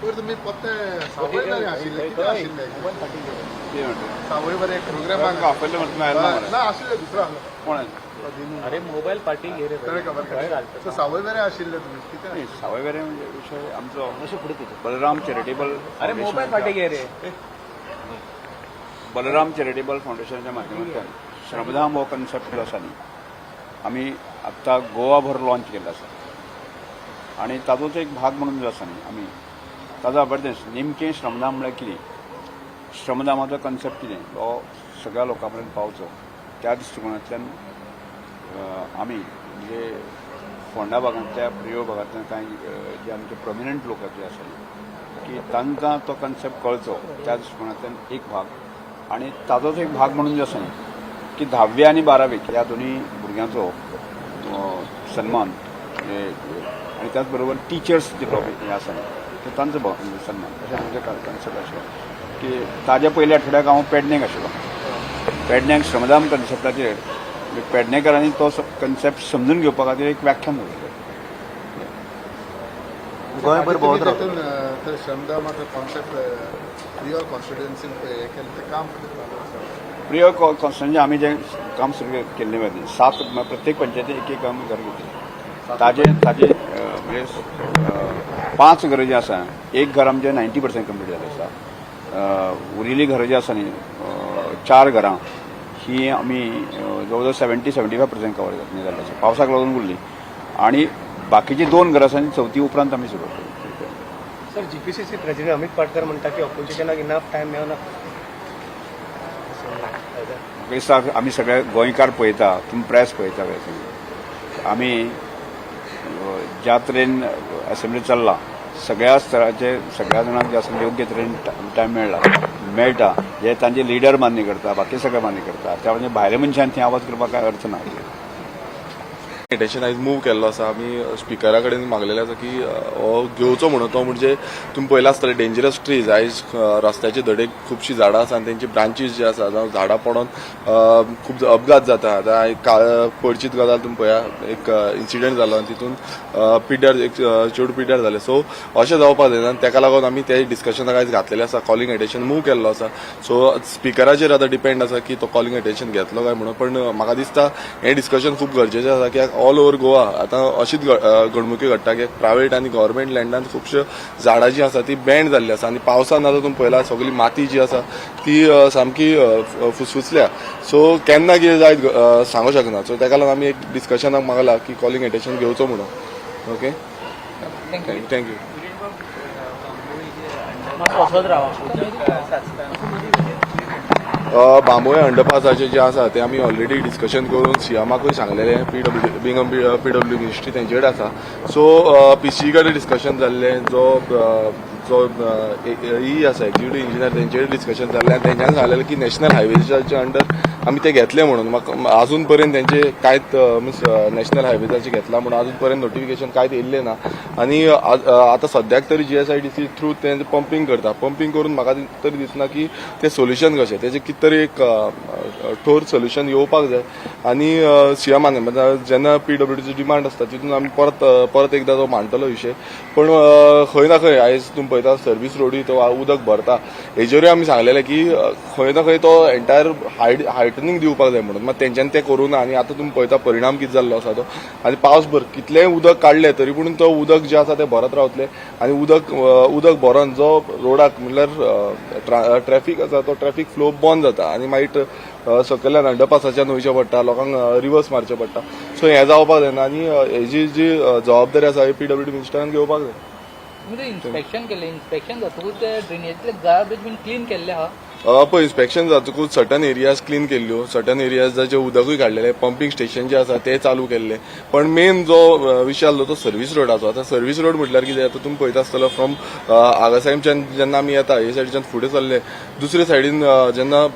पयर तुमी पोत्ते सावय बरे आशिल्ले कितें आशिल्ले सावय बरे प्रोग्रामाक आपयल्ले म्हणटा तूं आयलो ना आशिल्ले दुसरो आसलो? अरे मोबाईल पार्टी घे रे कळ्ळें खबर सो सावय बरे आशिल्ले तुमी कितें नाही, सावय वेरे म्हणजे विषय आमचो बलराम चॅरिटेबल अरे मोबाईल पार्टी घे रे बलराम चॅरिटेबल फाउंडेशनच्या माध्यमांतल्यान श्रमधाम हो कन्सेप्ट जो आसा न्ही आमी आत्तां गोवाभर लॉन्च केल्लो आसा आनी ताजोच एक भाग म्हणून जो आसा न्ही आमी ताजो अवेरनेस नेमकें श्रमदान म्हळ्यार कितें श्रमदामाचो कन्सेप्ट कितें हो सगळ्या लोकां पर्यंत पावचो त्या दृश्टिकोनांतल्यान आमी म्हणजे फोंडा भागांतल्या प्रियो भागांतल्या कांय जे आमचे प्रॉमिनंट लोक जे आसात की तांकां तो कन्सेप्ट कळचो त्या दृश्टिकोनांतल्यान एक भाग. आनी ताजोच एक भाग म्हणून जो आसा न्ही की धाव्वी आनी बारावेक ह्या दोनी भुरग्यांचो सन्मान म्हणजे आनी त्याच बरोबर टिचर्स जे हे आसा न्ही. ते तांचो भाव- सन्मान. अशें म्हणजे कन्सेप्ट आशिल्लो की ताज्या पयल्या आठवड्याक हांव पेडणेक आशिल्लो पेडण्याक श्रमदान कन्सेप्टाचेर म्हणजे पेडणेकरांनी तो कन्सेप्ट समजून घेवपा खातीर एक व्याख्यान दवरलें गोंयभर भोंवत रावता तर श्रमदामाचो कॉन्सेप्ट रियल कॉन्स्टिट्युएन्सीन हें केलें तें काम प्रिय कॉन्स्टंचे आमी जें काम सुरू केल्लें वरती सात म- प्रत्येक पंचायतीन एक एक काम घर घेतली. ताजे ताजे म्हणजे पांच घरां जीं आसा एक घर आमचें नायन्टी पर्सेंट कंप्लीट जालें आसा उरिल्लीं घरां जीं आसा न्ही चार घरां ही आमी जवळ जवळ seventy seventy five percent cover जाल्ली आसा पावसाक लागून उरली. आणि बाकीची दोन घरां आसा आनी चवथी उपरांत आमी सुरू केली sir GPCC president Amit Patkar म्हणटा की ऑपोजिशनाक इनफ टायम मेळना म्हाका दिसता आमी सगळे गोंयकार पळयता तुमी प्रेस पळयता आमी ज्या तरेन असेंब्ली चल्ला सगळ्या स्तराचे सगळ्या जाणांक जे आसा योग्य तरेन टायम मेळ्ळा मेळटा जे तांचे लिडर मान्य करता बाकी सगळे मान्य करता त्या म्हणजे भायल्या मनशान थंय आवाज करपाक काय अर्थ ना मेडिटेशन आयज मूव केल्लो आसा आमी स्पिकरा कडेन मागलेलें आसा की हो घेवचो म्हणून तो म्हणजे तुमी पयला आसतले डेंजरस ट्रीज आयज रस्त्याचे धडेक खुबशीं झाडां आसा आनी तेंची ब्रांचीस जे आसा जावं झाडां पडोन खूब अपघात जाता आतां काळ पडचीत गजाल तुमी पळया एक इन्सिडंट जालो आनी तितून पिड्ड्यार एक चेडूं पिड्ड्यार जालें सो अशें जावपाक जायना आनी तेका लागून आमी ते डिस्कशनाक आयज घातलेलें आसा कॉलिंग एटेंशन मूव केल्लो आसा सो स्पिकराचेर आतां डिपेंड आसा की तो कॉलिंग एटेंशन घेतलो काय म्हणून. पण म्हाका दिसता हें डिस्कशन खूब गरजेचें आसा कित्याक ऑल ओव्हर गोवा आतां अशीच घडणुकी घडटा की प्रायवेट आनी गव्हर्मेंट लँडान खुबश्यो झाडां जीं आसा ती बँड जाल्ली आसा आनी पावसान आतां तुमी पळयला सगळी माती जी आसा ती सामकी फुसफुसल्या. सो केन्ना कितें जायत अ, सांगूं शकना. सो तेका लागून आमी एक डिस्कशनाक मागला की कॉलिंग एटेन्शन घेवचो म्हणून. ओके थँक्यू बांबोळे अंडरपासाचे जे आसा ते आमी ऑलरेडी डिस्कशन करून सीएमाकूय सांगलेलें P W being P W ministry तेंचे कडेन आसा. सो पी सी कडेन डिस्कशन जाल्लें जो सो जो आसा एक्झिक्युटीव इंजिनियर तेंचे डिस्कशन जाल्लें आनी तेंच्यान सांगलेलें की नॅशनल हायवेच्या अंडर आमी ते घेतले म्हणून. म्हाका आजून पर्यंत तेंचे कांयच मिन्स नॅशनल हायवेजाचें घेतला म्हणून आजून पर्यंत नोटिफिकेशन कांयच येयल्लें ना. आनी आतां सद्याक तरी G S I D C through ते पंपिंग करता पंपिंग करून म्हाका तरी दिसना की ते सोल्युशन कशें तेजें कितें तरी एक ठोर सोल्युशन येवपाक जाय. आनी सीएमान म्हणजे जेन्ना पी डब्ल्यूडीची डिमांड आसता तितून आमी परत परत एकदा तो मांडटलो विशय पण खंय ना खंय आयज तुमी पळयता सर्वीस रोडी तो उदक भरता. हेजेरूय आमी सांगलेलें की खंय ना खंय तो एंटायर हायट हायटनींग दिवपाक जाय म्हणून. मात तेंच्यान तें करूं ना आनी आतां तुमी पळयता परिणाम कितें जाल्लो आसा तो. आनी पावस भर कितलेंय उदक काडलें तरी पूण तो उदक जें आसा तें भरत रावतलें. आनी उदक उदक भरोन जो रोडाक म्हणल्यार ट्रॅफीक आसा तो ट्रॅफीक फ्लो बंद जाता. आनी मागीर सकयल्यान अंडरपासाच्यान वयचें पडटा लोकांक रिवर्स मारचें पडटा. सो हें जावपाक जायना आनी हेजी जी जबाबदारी आसा ही पी डब्ल्यू मिनिस्टरान घेवपाक जाय. इन्स्पेक्शन केलें इन्स्पेक्शन जातकूच ते गार्बेज बीन क्लीन केल्ले आहा पळय इन्स्पेक्शन जातकूच सर्टन एरियाज क्लीन केल्ल्यो. सर्टन एरियाजाचें उदकूय काडलेलें पंपिंग स्टेशन जे आसा ते चालू केल्ले. पण मेन जो विशय आसलो तो सर्वीस रोडाचो आतां सर्वीस रोड म्हटल्यार कितें? जाता तुमी पळयता आसतलो फ्रॉम आगासायमच्यान जेन्ना आमी येता हे सायडीच्यान फुडें चल्ले. दुसरे सायडीन जेन्ना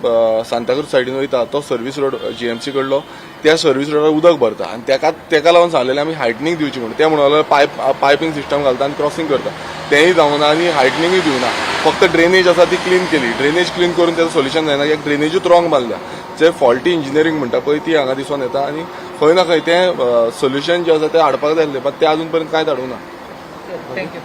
सांताक्रूज सायडीन वयता तो सर्वीस रोड जीएमसी कडलो त्या सर्वीस रोडार उदक भरता. आनी तेका तेका लागून सांगलेलें आमी हायटनींग दिवची म्हणून ते म्हणून पायप पायपींग सिस्टम घालता आनी क्रॉसींग करता. तेंय जावना आनी हायटनींगूय दिवना फक्त ड्रेनेज आसा ती क्लीन केली. ड्रेनेज क्लीन करून त्याचं सोल्युशन जायना एक ड्रेनेजूच रॉंग मारल्या जे फॉल्टी इंजिनियरींग म्हणटा पळय ती हांगा दिसून येता आनी खंय ना खंय तें सोल्युशन जें आसा तें हाडपाक जाय आसलें पण तें अजून पर्यंत कांयच हाडूंक ना थँक्यू